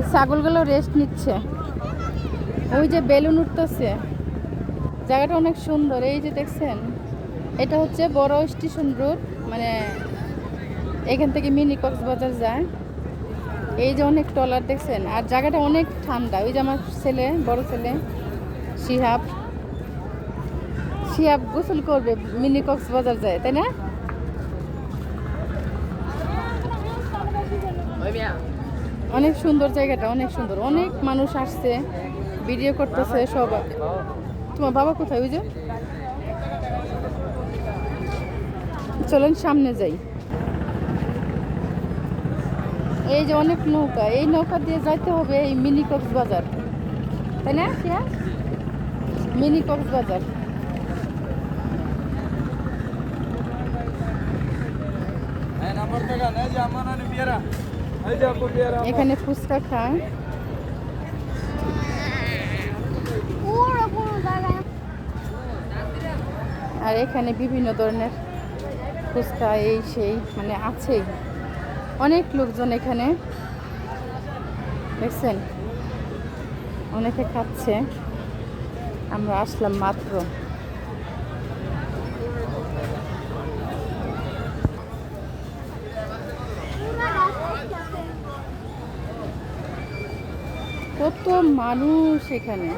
এই ছাগলগুলো রেস্ট নিচ্ছে। ওই যে বেলুন উঠতেছে। জায়গাটা অনেক সুন্দর, এই যে দেখছেন? এটা হচ্ছে বড় স্টেশন রোড মানে এখান থেকে মিনি কক্সবাজার যায়। এই যে অনেক টলার দেখছেন? আর জায়গাটা অনেক ঠান্ডা। ওই যে আমার ছেলে, বড় ছেলে, শিহাব। শিহাব গোসল করবে, মিনি কক্সবাজার যায়, তাই না? অনেক সুন্দর জায়গাটা, অনেক সুন্দর। অনেক মানুষ আসছে ভিডিও করতেছে সব। তোমার বাবা কোথায় ওই যে? চলেন সামনে যাই। এই যে অনেক নৌকা, এই নৌকা দিয়ে যাইতে হবে এই মিনি কক্সবাজার। তাই না মিনি কক্সবাজার। এখানে ফুচকা খায়। আর এখানে বিভিন্ন ধরনের ফুচকা এই সেই মানে আছেই। অনেক লোকজন এখানে। দেখছেন? অনেকে খাচ্ছে। আমরা আসলাম মাত্র। কত মানুষ এখানে?